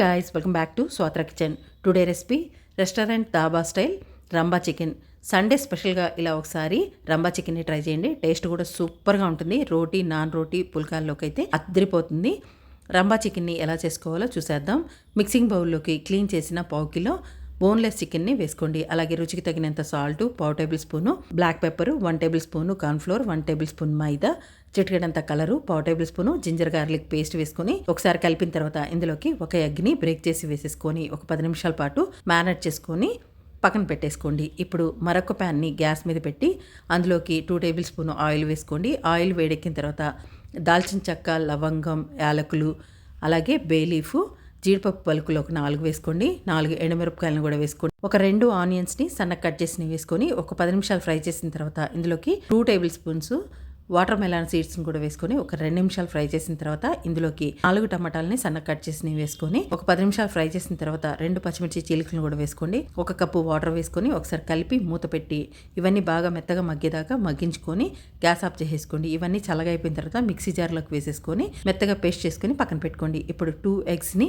Guys welcome back to స్వాత్ర kitchen today recipe restaurant dhaba style rumba chicken Sunday స్పెషల్గా ఇలా ఒకసారి rumba చికెన్ని try చేయండి. టేస్ట్ కూడా సూపర్గా ఉంటుంది. రోటీ నాన్ రోటీ పుల్కాల్లోకి అయితే అద్దరిపోతుంది. రంబా చికెన్ని ఎలా చేసుకోవాలో చూసేద్దాం. మిక్సింగ్ బౌల్లోకి క్లీన్ చేసిన పావు కిలో బోన్లెస్ చికెన్ని వేసుకోండి. అలాగే రుచికి తగినంత సాల్ట్ పావు table spoon black pepper one table spoon cornflour one table spoon maida చిటికెడంత colour పావు table spoon ginger garlic paste వేసుకొని ఒకసారి కలిపిన తర్వాత ఇందులోకి ఒక ఎగ్ని బ్రేక్ చేసి వేసేసుకొని ఒక పది నిమిషాల పాటు మ్యారినేట్ చేసుకొని పక్కన పెట్టేసుకోండి. ఇప్పుడు మరొక ప్యాన్ని గ్యాస్ మీద పెట్టి అందులోకి టూ టేబుల్ స్పూన్ ఆయిల్ వేసుకోండి. ఆయిల్ వేడెక్కిన తర్వాత దాల్చిన చెక్క లవంగం యాలకులు అలాగే బేలీఫ్ జీడిపప్పు పలుకులు ఒక నాలుగు వేసుకోండి. నాలుగు ఎండుమిరపకాయలను కూడా వేసుకోండి. ఒక రెండు ఆనియన్స్ని సన్నగా కట్ చేసి వేసుకొని ఒక పది నిమిషాలు ఫ్రై చేసిన తర్వాత ఇందులోకి two table spoons watermelon సీడ్స్ని కూడా వేసుకొని ఒక రెండు నిమిషాలు ఫ్రై చేసిన తర్వాత ఇందులోకి నాలుగు టమాటాలని సన్న కట్ చేసి వేసుకొని ఒక పది నిమిషాలు ఫ్రై చేసిన తర్వాత రెండు పచ్చిమిర్చి చీలికలను కూడా వేసుకోండి ఒక కప్పు వాటర్ వేసుకొని ఒకసారి కలిపి మూత పెట్టి ఇవన్నీ బాగా మెత్తగా మగ్గేదాకా మగ్గించుకొని గ్యాస్ ఆఫ్ చేసేసుకోండి. ఇవన్నీ చల్లగా అయిపోయిన తర్వాత మిక్సీ జార్లోకి వేసేసుకొని మెత్తగా పేస్ట్ చేసుకొని పక్కన పెట్టుకోండి. ఇప్పుడు టూ ఎగ్స్ని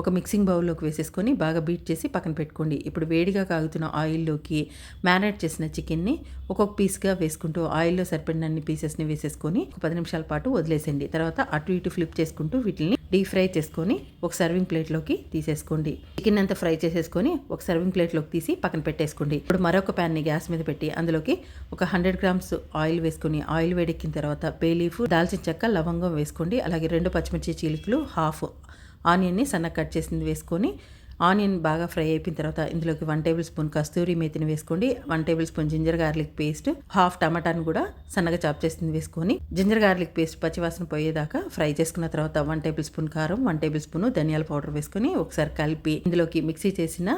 ఒక మిక్సింగ్ బౌల్లోకి వేసేసుకొని బాగా బీట్ చేసి పక్కన పెట్టుకోండి. ఇప్పుడు వేడిగా కాగుతున్న ఆయిల్లోకి మ్యారినేట్ చేసిన చికెన్ని ఒక్కొక్క పీస్గా వేసుకుంటూ ఆయిల్లో సరిపడినన్ని పీసెస్ని వేసేసుకొని ఒక పది నిమిషాల పాటు వదిలేసండి తర్వాత అటు ఇటు ఫ్లిప్ చేసుకుంటూ వీటిని డీప్ ఫ్రై చేసుకొని ఒక సర్వింగ్ ప్లేట్లోకి తీసేసుకోండి. చికెన్ అంతా ఫ్రై చేసేసుకొని ఒక సర్వింగ్ ప్లేట్లోకి తీసి పక్కన పెట్టేసుకోండి. ఇప్పుడు మరొక ప్యాన్ని గ్యాస్ మీద పెట్టి అందులోకి ఒక హండ్రెడ్ గ్రామ్స్ ఆయిల్ వేసుకొని ఆయిల్ వేడెక్కిన తర్వాత బేలీఫ్ దాల్చిన చెక్క లవంగం వేసుకోండి. అలాగే రెండు పచ్చిమిర్చి చీలికలు హాఫ్ ఆనియన్ని సన్నగా కట్ చేసింది వేసుకొని ఆనియన్ బాగా ఫ్రై అయిపోయిన తర్వాత ఇందులోకి వన్ టేబుల్ స్పూన్ కస్తూరి మేతిని వేసుకోండి. One table spoon ginger garlic paste half టమాటాని కూడా సన్నగా చాప్ చేసింది వేసుకొని జింజర్ గార్లిక్ పేస్ట్ పచ్చివాసన పోయేదాకా ఫ్రై చేసుకున్న తర్వాత వన్ టేబుల్ స్పూన్ కారం వన్ టేబుల్ స్పూన్ ధనియాల పౌడర్ వేసుకొని ఒకసారి కలిపి ఇందులోకి మిక్సీ చేసిన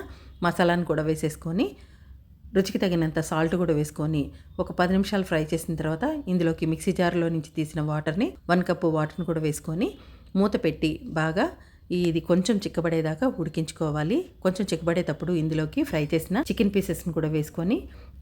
మసాలాను కూడా వేసేసుకొని రుచికి తగినంత సాల్ట్ కూడా వేసుకొని ఒక పది నిమిషాలు ఫ్రై చేసిన తర్వాత ఇందులోకి మిక్సీ జార్లో నుంచి తీసిన వాటర్ని వన్ కప్పు వాటర్ని కూడా వేసుకొని మూత పెట్టి బాగా ఇది కొంచెం చిక్కబడేదాకా ఉడికించుకోవాలి. కొంచెం చిక్కబడేటప్పుడు ఇందులోకి ఫ్రై చేసిన చికెన్ పీసెస్ని కూడా వేసుకొని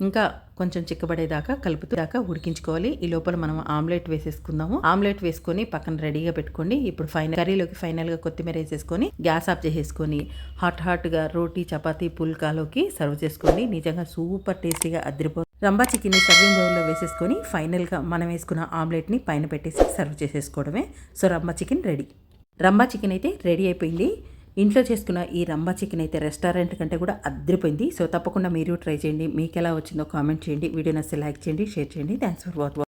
ఇంకా కొంచెం చిక్కబడేదాకా కలుపుతూ దాకా ఉడికించుకోవాలి. ఈ లోపల మనం ఆమ్లెట్ వేసేసుకుందాము. ఆమ్లెట్ వేసుకొని పక్కన రెడీగా పెట్టుకోండి. ఇప్పుడు ఫైనల్ కర్రీలోకి ఫైనల్గా కొత్తిమీర వేసేసుకొని గ్యాస్ ఆఫ్ చేసేసుకొని హాట్ హాట్గా రోటీ చపాతీ పుల్కాలోకి సర్వ్ చేసుకోండి. నిజంగా సూపర్ టేస్టీగా అదిరిపో రంబా చికెన్ని సర్వింగ్ బౌల్లో వేసేసుకొని ఫైనల్గా మనం వేసుకున్న ఆమ్లెట్ని పైన పెట్టేసి సర్వ్ చేసేసుకోవడమే. So rumba chicken ready. Rumba chicken అయితే రెడీ అయిపోయింది. ఇంట్లో చేసుకున్న ఈ రంబా చికెన్ అయితే రెస్టారెంట్ కంటే కూడా అద్దరిపోయింది. సో తప్పకుండా మీరు ట్రై చేయండి. మీకు ఎలా వచ్చిందో కామెంట్ చేయండి. వీడియో నచ్చితే లైక్ చేయండి షేర్ చేయండి. Thanks for watch